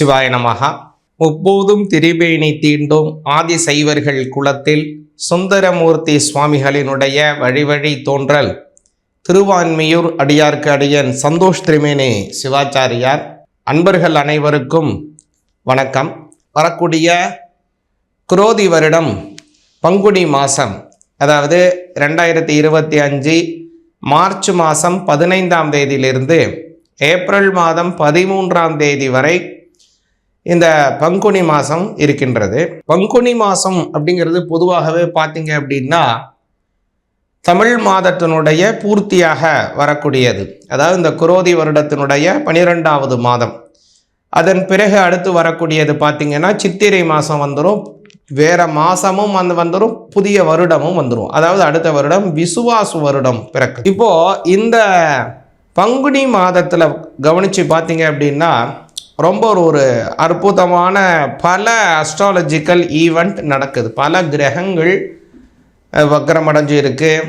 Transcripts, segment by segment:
சிவாய நமகா முப்போதும் திரிபேணி தீண்டும் ஆதி சைவர்கள் குலத்தில் சுந்தரமூர்த்தி சுவாமிகளினுடைய வழிவழி தோன்றல். திருவான்மியூர் அடியார்க்கு அடியன் சந்தோஷ் திரிமேனி சிவாச்சாரியார். அன்பர்கள் அனைவருக்கும் வணக்கம். வரக்கூடிய குரோதி வருடம் பங்குனி மாதம் அதாவது ரெண்டாயிரத்தி இருபத்தி அஞ்சு மார்ச் மாதம் பதினைந்தாம் தேதியிலிருந்து ஏப்ரல் மாதம் பதிமூன்றாம் தேதி வரை இந்த பங்குனி மாதம் இருக்கின்றது. பங்குனி மாதம் அப்படிங்கிறது பொதுவாகவே பார்த்தீங்க அப்படின்னா தமிழ் மாதத்தினுடைய பூர்த்தியாக வரக்கூடியது. அதாவது இந்த குரோதி வருடத்தினுடைய பனிரெண்டாவது மாதம். அதன் பிறகு அடுத்து வரக்கூடியது பார்த்திங்கன்னா சித்திரை மாதம் வந்துடும் வேறு மாதமும் வந்து வந்துடும் புதிய வருடமும் வந்துடும் அதாவது அடுத்த வருடம் விசுவாசு வருடம் பிறக்கு. இப்போது இந்த பங்குனி மாதத்தில் கவனித்து பார்த்தீங்க அப்படின்னா ரொம்ப ஒரு ஒரு அற்புதமான பல அஸ்ட்ராலஜிக்கல் ஈவெண்ட் நடக்குது. பல கிரகங்கள் வக்கரமடைஞ்சு இருக்குது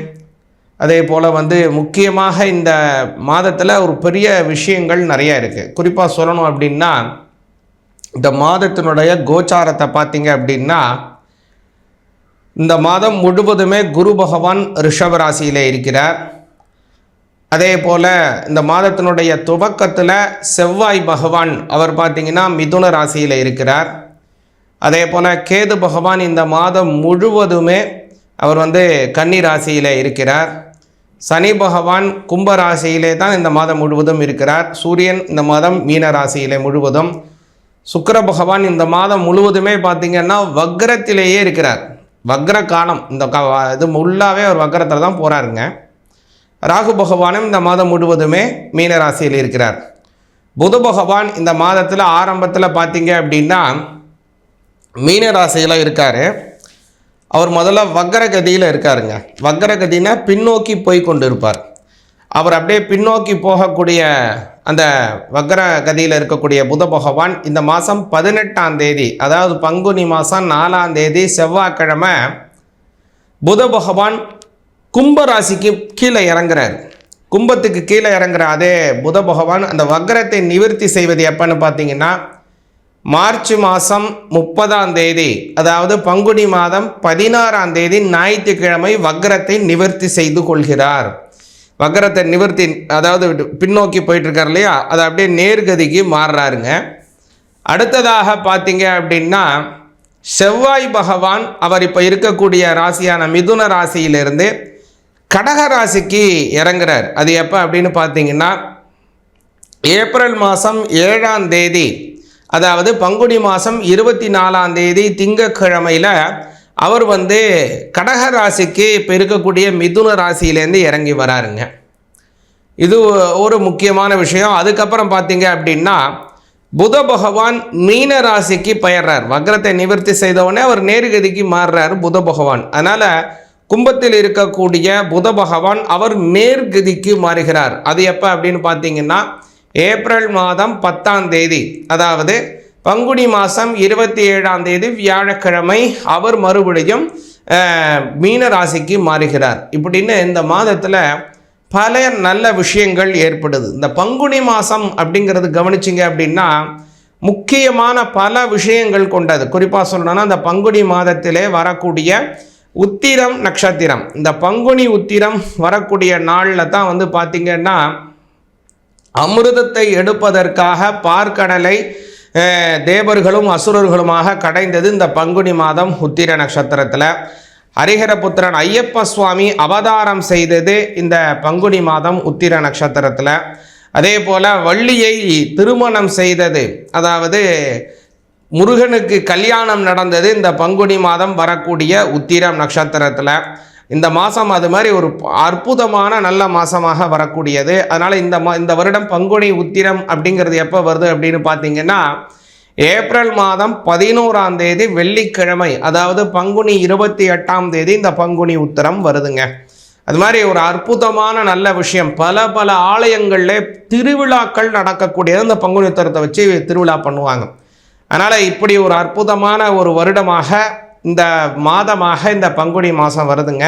அதே போல் வந்து முக்கியமாக இந்த மாதத்தில் ஒரு பெரிய விஷயங்கள் நிறைய இருக்குது குறிப்பாக சொல்லணும் அப்படின்னா இந்த மாதத்தினுடைய கோச்சாரத்தை பார்த்தீங்க அப்படின்னா இந்த மாதம் முழுவதுமே குரு பகவான் ரிஷபராசியில் இருக்கிறார். அதே போல் இந்த மாதத்தினுடைய துவக்கத்தில் செவ்வாய் பகவான் அவர் பார்த்திங்கன்னா மிதுன ராசியில் இருக்கிறார். அதே போல் கேது பகவான் இந்த மாதம் முழுவதுமே அவர் வந்து கன்னி ராசியில் இருக்கிறார். சனி பகவான் கும்ப ராசியிலே தான் இந்த மாதம் முழுவதும் இருக்கிறார். சூரியன் இந்த மாதம் மீன ராசியிலே முழுவதும். சுக்கர பகவான் இந்த மாதம் முழுவதுமே பார்த்திங்கன்னா வக்ரத்திலேயே இருக்கிறார். வக்ர காலம் இந்த க இது ஃபுல்லாகவே அவர் வக்ரத்தில் தான் போகிறாருங்க ராகு பகவானும் இந்த மாதம் முழுவதுமே மீனராசியில் இருக்கிறார். புத பகவான் இந்த மாதத்தில் ஆரம்பத்தில் பார்த்தீங்க அப்படின்னா மீனராசியில் இருக்கார். அவர் முதல்ல வக்கரகதியில் இருக்காருங்க. வக்கரகதினா பின்னோக்கி போய் கொண்டு இருப்பார் அவர் அப்படியே பின்னோக்கி போகக்கூடிய அந்த வக்ர கதியில் இருக்கக்கூடிய புத பகவான் இந்த மாதம் பதினெட்டாம் தேதி அதாவது பங்குனி மாதம் நாலாம் தேதி செவ்வாய்க்கிழமை புத பகவான் கும்ப ராசிக்கு கீழே இறங்குறாரு. கும்பத்துக்கு கீழே இறங்குற அதே புத பகவான் அந்த வக்ரத்தை நிவர்த்தி செய்வது எப்பன்னு பார்த்தீங்கன்னா மார்ச் மாதம் முப்பதாம் தேதி அதாவது பங்குனி மாதம் பதினாறாம் தேதி ஞாயிற்றுக்கிழமை வக்ரத்தை நிவர்த்தி செய்து கொள்கிறார். வக்ரத்தை நிவர்த்தி அதாவது பின்னோக்கி போயிட்டுருக்கார் இல்லையா? அதை அப்படியே நேர்கதிக்கு மாறுறாருங்க. அடுத்ததாக பார்த்தீங்க அப்படின்னா செவ்வாய் பகவான் அவர் இப்போ இருக்கக்கூடிய ராசியான மிதுன ராசியிலிருந்து கடக ராசிக்கு இறங்குறார். அது எப்போ அப்படின்னு பார்த்தீங்கன்னா ஏப்ரல் மாதம் ஏழாம் தேதி. அதாவது பங்குனி மாதம் இருபத்தி நாலாம் தேதி திங்கக்கிழமையில் அவர் வந்து கடக ராசிக்கு இப்போ இருக்கக்கூடிய மிதுன ராசியிலேருந்து இறங்கி வராருங்க. இது ஒரு முக்கியமான விஷயம். அதுக்கப்புறம் பார்த்தீங்க அப்படின்னா புத பகவான் மீன ராசிக்கு பெயர்றார். வக்ரத்தை நிவர்த்தி செய்தவுடனே அவர் நேர்கதிக்கு மாறுறார் புத பகவான். அதனால் கும்பத்தில் இருக்கக்கூடிய புத பகவான் அவர் நேர்கதிக்கு மாறுகிறார். அது எப்போ அப்படின்னு பார்த்தீங்கன்னா ஏப்ரல் மாதம் பத்தாம் தேதி. அதாவது பங்குனி மாதம் இருபத்தி ஏழாம் தேதி வியாழக்கிழமை அவர் மறுபடியும் மீன ராசிக்கு மாறுகிறார். இப்படின்னு இந்த மாதத்தில் பல நல்ல விஷயங்கள் ஏற்படுது. இந்த பங்குனி மாதம் அப்படிங்கிறது கவனிச்சிங்க அப்படின்னா முக்கியமான பல விஷயங்கள் கொண்டது. குறிப்பாக சொல்லணும்னா அந்த பங்குனி மாதத்திலே வரக்கூடிய உத்திரம் நட்சத்திரம் இந்த பங்குனி உத்திரம் வரக்கூடிய நாளில் தான் வந்து பார்த்திங்கன்னா அமிர்தத்தை எடுப்பதற்காக பார்க்கடலை தேவர்களும் அசுரர்களுமாக கடைந்தது இந்த பங்குனி மாதம் உத்திர நட்சத்திரத்தில். ஹரிஹரபுத்திரன் ஐயப்ப சுவாமி அவதாரம் செய்தது இந்த பங்குனி மாதம் உத்திர நட்சத்திரத்தில். அதே போல் வள்ளியை திருமணம் செய்தது அதாவது முருகனுக்கு கல்யாணம் நடந்தது. இந்த பங்குனி மாதம் வரக்கூடிய உத்திரம் நட்சத்திரத்தில். இந்த மாதம் அது மாதிரி ஒரு அற்புதமான நல்ல மாதமாக வரக்கூடியது. அதனால் இந்த மா இந்த வருடம் பங்குனி உத்திரம் அப்படிங்கிறது எப்போ வருது அப்படின்னு பார்த்தீங்கன்னா ஏப்ரல் மாதம் பதினோராம் தேதி வெள்ளிக்கிழமை அதாவது பங்குனி இருபத்தி எட்டாம் தேதி இந்த பங்குனி உத்திரம் வருதுங்க. அது மாதிரி ஒரு அற்புதமான நல்ல விஷயம். பல பல ஆலயங்களில் திருவிழாக்கள் நடக்கக்கூடியது. இந்த பங்குனி உத்திரத்தை வச்சு திருவிழா பண்ணுவாங்க. அதனால் இப்படி ஒரு அற்புதமான ஒரு வருடமாக இந்த மாதமாக இந்த பங்குனி மாதம் வருதுங்க.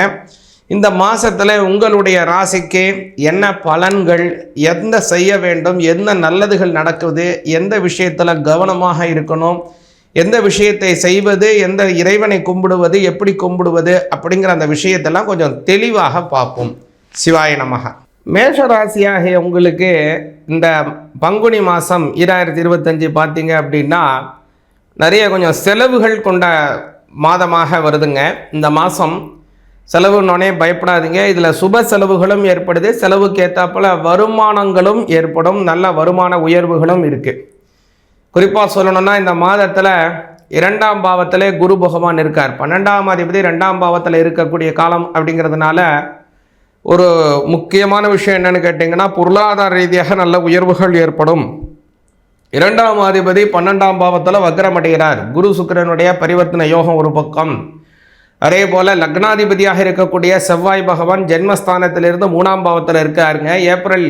இந்த மாதத்தில் உங்களுடைய ராசிக்கு என்ன பலன்கள் எந்த செய்ய வேண்டும் என்ன நல்லதுகள் நடக்குது எந்த விஷயத்தில் கவனமாக இருக்கணும் எந்த விஷயத்தை செய்வது எந்த இறைவனை கும்பிடுவது எப்படி கும்பிடுவது அப்படிங்கிற அந்த விஷயத்தெல்லாம் கொஞ்சம் தெளிவாக பார்ப்போம். சிவாய நமகா. மேஷ ராசியாகிய உங்களுக்கு இந்த பங்குனி மாதம் இராயிரத்தி இருபத்தஞ்சி பார்த்தீங்க அப்படின்னா நிறைய கொஞ்சம் செலவுகள் கொண்ட மாதமாக வருதுங்க. இந்த மாதம் செலவுனோடனே பயப்படாதீங்க. இதில் சுப செலவுகளும் ஏற்படுது. செலவுக்கு ஏற்றாப்புல வருமானங்களும் ஏற்படும். நல்ல வருமான உயர்வுகளும் இருக்குது குறிப்பாக சொல்லணும்னா இந்த மாதத்தில் இரண்டாம் பாவத்திலே குரு பகவான் இருக்கார். பன்னெண்டாம் அதிபதி ரெண்டாம் பாவத்தில் இருக்கக்கூடிய காலம் அப்படிங்கிறதுனால ஒரு முக்கியமான விஷயம் என்னன்னு கேட்டிங்கன்னா பொருளாதார ரீதியாக நல்ல உயர்வுகள் ஏற்படும். இரண்டாம் அதிபதி பன்னெண்டாம் பாவத்தில் வக்ரமடைகிறார். குரு சுக்கிரனுடைய பரிவர்த்தனை யோகம் ஒரு பக்கம். அதே போல் லக்னாதிபதியாக இருக்கக்கூடிய செவ்வாய் பகவான் ஜென்மஸ்தானத்திலிருந்து மூணாம் பாவத்தில் இருக்காருங்க. ஏப்ரல்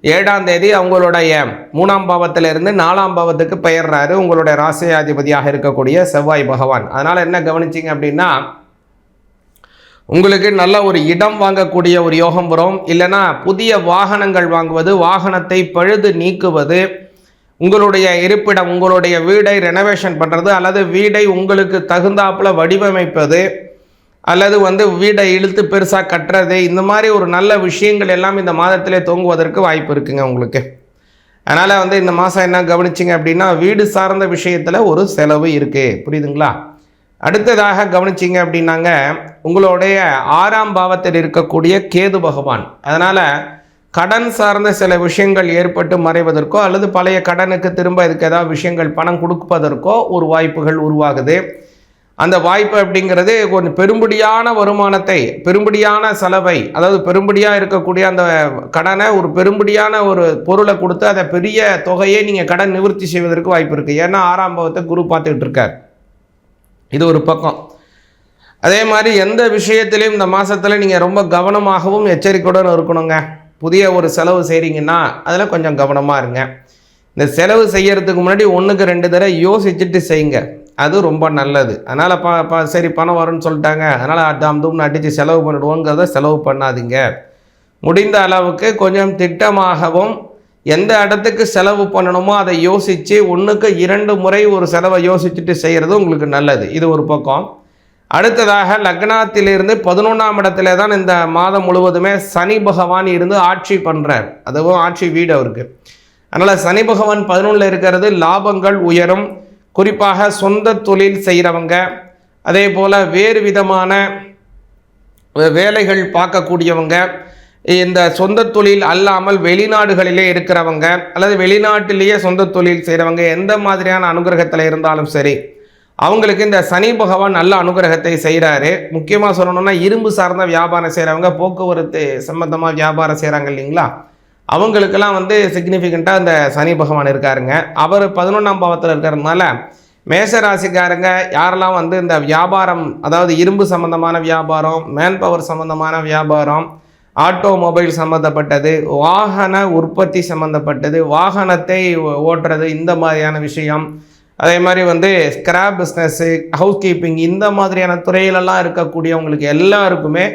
ஏழாம் தேதி அவங்களுடைய மூணாம் பாவத்திலிருந்து நாலாம் பாவத்துக்கு பெயர்றாரு. உங்களுடைய ராசியாதிபதியாக இருக்கக்கூடிய செவ்வாய் பகவான். அதனால் என்ன கவனிச்சிங்க அப்படின்னா உங்களுக்கு நல்ல ஒரு இடம் வாங்கக்கூடிய ஒரு யோகம் வரும். இல்லைன்னா புதிய வாகனங்கள் வாங்குவது வாகனத்தை பழுது நீக்குவது உங்களுடைய இருப்பிடம் உங்களுடைய வீடை ரெனோவேஷன் பண்ணுறது அல்லது வீடை உங்களுக்கு தகுந்தாப்புல வடிவமைப்பது அல்லது வந்து வீடை இழுத்து பெருசாக கட்டுறது இந்த மாதிரி ஒரு நல்ல விஷயங்கள் எல்லாம் இந்த மாதத்திலே தூங்குவதற்கு வாய்ப்பு இருக்குங்க உங்களுக்கு. அதனால் வந்து இந்த மாதம் என்ன கவனிச்சிங்க அப்படின்னா வீடு சார்ந்த விஷயத்தில் ஒரு செலவு இருக்குது புரியுதுங்களா? அடுத்ததாக கவனிச்சிங்க அப்படின்னாங்க உங்களுடைய ஆறாம் பாவத்தில் இருக்கக்கூடிய கேது பகவான். அதனால் கடன் சார்ந்த சில விஷயங்கள் ஏற்பட்டு மறைவதற்கோ அல்லது பழைய கடனுக்கு திரும்ப இதுக்கு ஏதாவது விஷயங்கள் பணம் கொடுப்பதற்கோ ஒரு வாய்ப்புகள் உருவாகுது. அந்த வாய்ப்பு அப்படிங்கிறது கொஞ்சம் பெரும்படியான வருமானத்தை பெரும்படியான செலவை அதாவது பெரும்படியாக இருக்கக்கூடிய அந்த கடனை ஒரு பெரும்படியான ஒரு பொருளை கொடுத்து அதை பெரிய தொகையை நீங்கள் கடன் நிவர்த்தி செய்வதற்கு வாய்ப்பு இருக்குது ஏன்னா ஆறாம் பாவத்தை குரு பார்த்துக்கிட்டு இருக்கார். இது ஒரு பக்கம். அதே மாதிரி எந்த விஷயத்திலையும் இந்த மாதத்தில் நீங்கள் ரொம்ப கவனமாகவும் எச்சரிக்கையுடன் இருக்கணுங்க. புதிய ஒரு செலவு செய்கிறீங்கன்னா அதில் கொஞ்சம் கவனமாக இருங்க. இந்த செலவு செய்கிறதுக்கு முன்னாடி ஒன்றுக்கு ரெண்டு தடவை யோசிச்சுட்டு செய்யுங்க. அது ரொம்ப நல்லது. அதனால் ப ப சரி பணம் வரும்னு சொல்லிட்டாங்க. அதனால் அதாம் தூம்னு அடித்து செலவு பண்ணிடுவோங்கிறத செலவு பண்ணாதீங்க. முடிந்த அளவுக்கு கொஞ்சம் திட்டமாகவும் எந்த இடத்துக்கு செலவு பண்ணணுமோ அதை யோசித்து ஒன்றுக்கு இரண்டு முறை ஒரு செலவை யோசிச்சுட்டு செய்கிறது உங்களுக்கு நல்லது. இது ஒரு பக்கம். அடுத்ததாக லக்னாத்திலிருந்து பதினொன்றாம் இடத்துல தான் இந்த மாதம் முழுவதுமே சனி பகவான் இருந்து ஆட்சி பண்ணுறார் அதுவும் ஆட்சி வீடு அவருக்கு. அதனால் சனி பகவான் பதினொன்றில் இருக்கிறது லாபங்கள் உயரும். குறிப்பாக சொந்த தொழில் செய்கிறவங்க அதே போல் வேறு விதமான வேலைகள் பார்க்கக்கூடியவங்க இந்த சொந்த தொழில் அல்லாமல் வெளிநாடுகளிலே இருக்கிறவங்க அல்லது வெளிநாட்டிலேயே சொந்த தொழில் செய்கிறவங்க எந்த மாதிரியான அனுகிரகத்தில் இருந்தாலும் சரி அவங்களுக்கு இந்த சனி பகவான் நல்ல அனுகிரகத்தை செய்கிறாரு முக்கியமாக சொல்லணும்னா இரும்பு சார்ந்த வியாபாரம் செய்கிறவங்க போக்குவரத்து சம்மந்தமாக வியாபாரம் செய்கிறாங்க இல்லைங்களா? அவங்களுக்கெல்லாம் வந்து சிக்னிஃபிகண்ட்டாக இந்த சனி பகவான் இருக்காருங்க. அவர் பதினொன்றாம் பாவத்தில் இருக்கிறதுனால மேஷராசிக்காரங்க யாரெல்லாம் வந்து இந்த வியாபாரம் அதாவது இரும்பு சம்மந்தமான வியாபாரம் மேன் பவர் சம்மந்தமான வியாபாரம் ஆட்டோமொபைல் சம்மந்தப்பட்டது வாகன உற்பத்தி சம்மந்தப்பட்டது வாகனத்தை ஓட்டுறது இந்த மாதிரியான விஷயம். அதே மாதிரி வந்து ஸ்கிராப் பிஸ்னஸ்ஸு ஹவுஸ் கீப்பிங் இந்த மாதிரியான துறையிலெல்லாம் இருக்கக்கூடியவங்களுக்கு எல்லாருக்குமே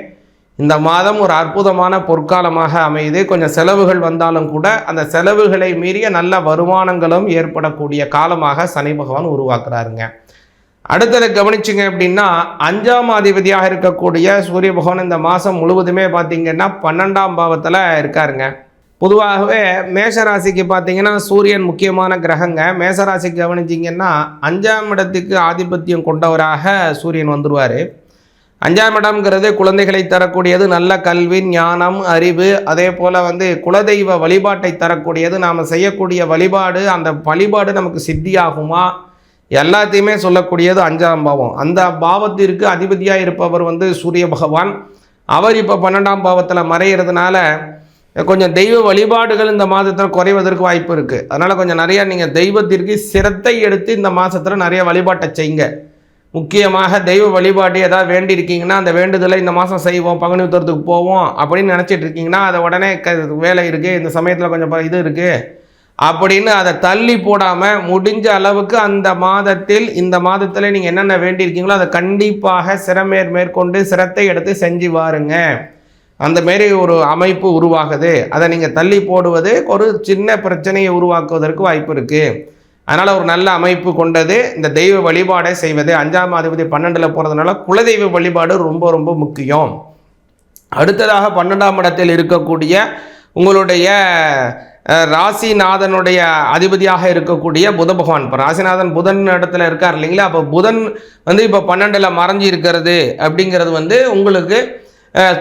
இந்த மாதம் ஒரு அற்புதமான பொற்காலமாக அமையுது. கொஞ்சம் செலவுகள் வந்தாலும் கூட அந்த செலவுகளை மீறிய நல்ல வருமானங்களும் ஏற்படக்கூடிய காலமாக சனி பகவான் உருவாக்குறாருங்க. அடுத்ததை கவனிச்சிங்க அப்படின்னா அஞ்சாம் அதிபதியாக இருக்கக்கூடிய சூரிய பகவான் இந்த மாதம் முழுவதுமே பார்த்தீங்கன்னா பன்னெண்டாம் பாவத்தில் இருக்காருங்க. பொதுவாகவே மேஷராசிக்கு பார்த்தீங்கன்னா சூரியன் முக்கியமான கிரகங்க. மேஷராசி கவனிச்சிங்கன்னா அஞ்சாம் இடத்துக்கு ஆதிபத்தியம் கொண்டவராக சூரியன் வந்துடுவார் அஞ்சாம் இடம்ங்கிறது குழந்தைகளை தரக்கூடியது நல்ல கல்வி ஞானம் அறிவு அதே போல் வந்து குலதெய்வ வழிபாட்டை தரக்கூடியது. நாம் செய்யக்கூடிய வழிபாடு அந்த வழிபாடு நமக்கு சித்தியாகுமா? எல்லாத்தையுமே சொல்லக்கூடியது அஞ்சாம் பாவம். அந்த பாவத்திற்கு அதிபதியாக இருப்பவர் வந்து சூரிய பகவான். அவர் இப்போ பன்னெண்டாம் பாவத்தில் மறைகிறதுனால கொஞ்சம் தெய்வ வழிபாடுகள் இந்த மாதத்தில் குறைவதற்கு வாய்ப்பு இருக்குது அதனால் கொஞ்சம் நிறையா நீங்கள் தெய்வத்திற்கு சிரத்தை எடுத்து இந்த மாதத்தில் நிறைய வழிபாட்டை செய்யுங்க முக்கியமாக தெய்வ வழிபாடு ஏதாவது வேண்டியிருக்கீங்கன்னா அந்த வேண்டுதலை இந்த மாதம் செய்வோம் பங்குனி உத்தரத்துக்கு போவோம் அப்படின்னு நினச்சிட்டு இருக்கீங்கன்னா அதை உடனே க வேலை இருக்குது இந்த சமயத்தில் கொஞ்சம் இது இருக்குது அப்படின்னு அதை தள்ளி போடாமல் முடிஞ்ச அளவுக்கு அந்த மாதத்தில் இந்த மாதத்தில் நீங்கள் என்னென்ன வேண்டியிருக்கீங்களோ அதை கண்டிப்பாக சிரமேர் மேற்கொண்டு சிரத்தை எடுத்து செஞ்சு வாருங்க. அந்த மாரி ஒரு அமைப்பு உருவாகுது. அதை நீங்கள் தள்ளி போடுவது ஒரு சின்ன பிரச்சனையை உருவாக்குவதற்கு வாய்ப்பு இருக்குது அதனால் ஒரு நல்ல அமைப்பு கொண்டது. இந்த தெய்வ வழிபாடை செய்வது. அஞ்சாம் அதிபதி பன்னெண்டில் போகிறதுனால குலதெய்வ வழிபாடு ரொம்ப ரொம்ப முக்கியம். அடுத்ததாக பன்னெண்டாம் இடத்தில் இருக்கக்கூடிய உங்களுடைய ராசிநாதனுடைய அதிபதியாக இருக்கக்கூடிய புத பகவான். இப்போ ராசிநாதன் புதன் இடத்துல இருக்கார் இல்லைங்களா? அப்போ புதன் வந்து இப்போ பன்னெண்டில் மறைஞ்சி இருக்கிறது அப்படிங்கிறது வந்து உங்களுக்கு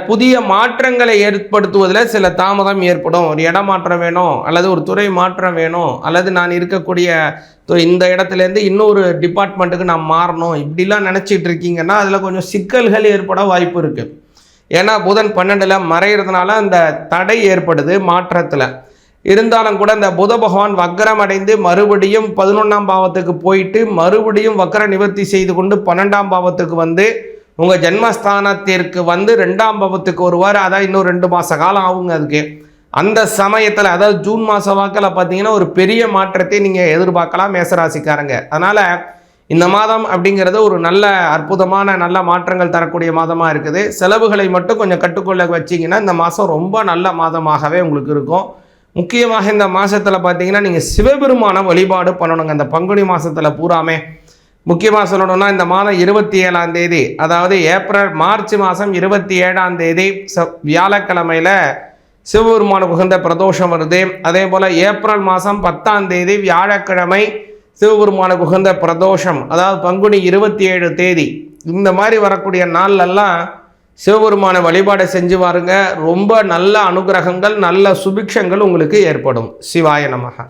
புதிய மாற்றங்களை ஏற்படுத்துவதில் சில தாமதம் ஏற்படும். ஒரு இடம் மாற்றம் வேணும் அல்லது ஒரு துறை மாற்றம் வேணும் அல்லது நான் இருக்கக்கூடிய இந்த இடத்துலேருந்து இன்னொரு டிபார்ட்மெண்ட்டுக்கு நான் மாறணும். இப்படிலாம் நினச்சிட்டு இருக்கீங்கன்னா அதில் கொஞ்சம் சிக்கல்கள் ஏற்பட வாய்ப்பு இருக்குது ஏன்னா புதன் பன்னெண்டில் மறைகிறதுனால அந்த தடை ஏற்படுது மாற்றத்தில். இருந்தாலும் கூட இந்த புத பகவான் வக்கரம் அடைந்து மறுபடியும் பதினொன்றாம் பாவத்துக்கு போயிட்டு மறுபடியும் வக்கர நிவர்த்தி செய்து கொண்டு பன்னெண்டாம் பாவத்துக்கு வந்து உங்கள் ஜென்மஸ்தானத்திற்கு வந்து ரெண்டாம் பாவத்துக்கு வருவார். அதான் இன்னும் ரெண்டு மாத காலம் ஆகுங்க அதுக்கு. அந்த சமயத்தில் அதாவது ஜூன் மாத வாக்கில் பார்த்தீங்கன்னா ஒரு பெரிய மாற்றத்தை நீங்கள் எதிர்பார்க்கலாம் மேசராசிக்காரங்க. அதனால் இந்த மாதம் அப்படிங்கிறது ஒரு நல்ல அற்புதமான நல்ல மாற்றங்கள் தரக்கூடிய மாதமாக இருக்குது. செலவுகளை மட்டும் கொஞ்சம் கட்டுக்கொள்ள வச்சிங்கன்னா இந்த மாதம் ரொம்ப நல்ல மாதமாகவே உங்களுக்கு இருக்கும். முக்கியமாக இந்த மாதத்தில் பார்த்தீங்கன்னா நீங்கள் சிவபெருமான வழிபாடு பண்ணணுங்க. இந்த பங்குனி மாதத்தில் பூராமே. முக்கியமாக சொல்லணும்னா இந்த மாதம் இருபத்தி ஏழாம் தேதி அதாவது ஏப்ரல் மார்ச் மாதம் இருபத்தி ஏழாம் தேதி ச வியாழக்கிழமையில் சிவபெருமான உகந்த பிரதோஷம் வருது. அதே போல் ஏப்ரல் மாதம் பத்தாம் தேதி வியாழக்கிழமை சிவபெருமான உகந்த பிரதோஷம் அதாவது பங்குனி இருபத்தி ஏழு தேதி. இந்த மாதிரி வரக்கூடிய நாள்லெல்லாம் சிவபெருமான வழிபாடை செஞ்சு வாருங்க. ரொம்ப நல்ல அனுகிரகங்கள் நல்ல சுபிக்ஷங்கள் உங்களுக்கு ஏற்படும். சிவாய நமக